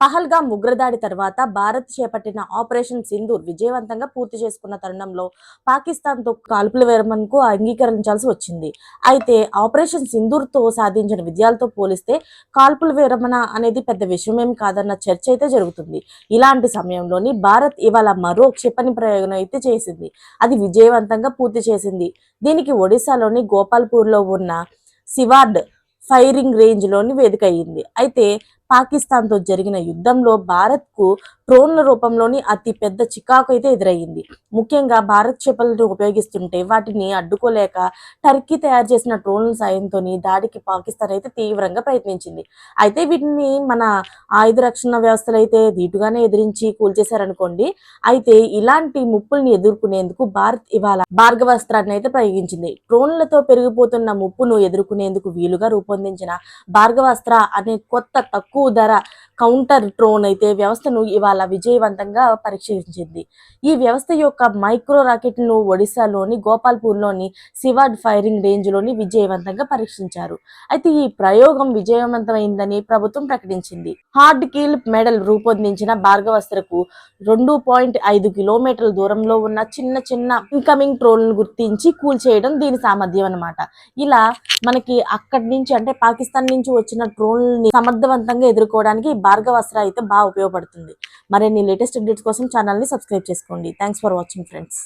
పహల్గా ఉగ్రదాడి తర్వాత భారత్ చేపట్టిన ఆపరేషన్ సింధూర్ విజయవంతంగా పూర్తి చేసుకున్న తరుణంలో పాకిస్తాన్తో కాల్పుల విరమణకు అంగీకరించాల్సి వచ్చింది. అయితే ఆపరేషన్ సింధూర్తో సాధించిన విజయాలతో పోలిస్తే కాల్పుల విరమణ అనేది పెద్ద విషయమేం కాదన్న చర్చ అయితే జరుగుతుంది. ఇలాంటి సమయంలోని భారత్ ఇవాళ మరో క్షిపణి ప్రయోగం అయితే చేసింది. అది విజయవంతంగా పూర్తి చేసింది. దీనికి ఒడిశాలోని గోపాల్పూర్లో ఉన్న సివార్డ్ ఫైరింగ్ రేంజ్లోని వేదిక అయ్యింది అయితే పాకిస్తాన్తో జరిగిన యుద్ధంలో భారత్కు డ్రోన్ల రూపంలోని అతి పెద్ద చికాకు అయితే ఎదురయ్యింది. ముఖ్యంగా భారత్ క్షిపణులను ఉపయోగిస్తుంటే వాటిని అడ్డుకోలేక టర్కీ తయారు చేసిన డ్రోన్ల సాయంతో దాడికి పాకిస్తాన్ అయితే తీవ్రంగా ప్రయత్నించింది. అయితే వీటిని మన ఆయుధ రక్షణ వ్యవస్థలు అయితే ధీటుగానే ఎదిరించి కూల్చేశారనుకోండి అయితే ఇలాంటి ముప్పుల్ని ఎదుర్కొనేందుకు భారత్ ఇవాళ భార్గవస్త్రాన్ని అయితే ప్రయోగించింది. డ్రోన్లతో పెరిగిపోతున్న ముప్పును ఎదుర్కొనేందుకు వీలుగా రూపొందించిన భార్గవాస్త్ర అనే కొత్త తక్కువ ಕೂದರ కౌంటర్ డ్రోన్ అయితే వ్యవస్థను ఇవాళ విజయవంతంగా పరీక్షించింది. ఈ వ్యవస్థ యొక్క మైక్రో రాకెట్ను ఒడిశాలోని గోపాల్పూర్లోని సివాడ్ ఫైరింగ్ రేంజ్లోని విజయవంతంగా పరీక్షించారు. అయితే ఈ ప్రయోగం విజయవంతమైందని ప్రభుత్వం ప్రకటించింది. హార్డ్ కీల్ మెడల్ రూపొందించిన భార్గవస్త్రకు రెండు పాయింట్ ఐదు కిలోమీటర్ల దూరంలో ఉన్న చిన్న చిన్న ఇన్కమింగ్ ట్రోల్ను గుర్తించి కూల్చేయడం దీని సామర్థ్యం అన్నమాట. ఇలా మనకి అక్కడి నుంచి అంటే పాకిస్తాన్ నుంచి వచ్చిన ట్రోల్ని సమర్థవంతంగా ఎదుర్కోవడానికి భార్గవాస్త్ర అయితే బాగా ఉపయోగపడుతుంది. మరిన్ని లేటెస్ట్ అప్డేట్స్ కోసం ఛానల్ని సబ్స్క్రైబ్ చేసుకోండి. Thanks for watching friends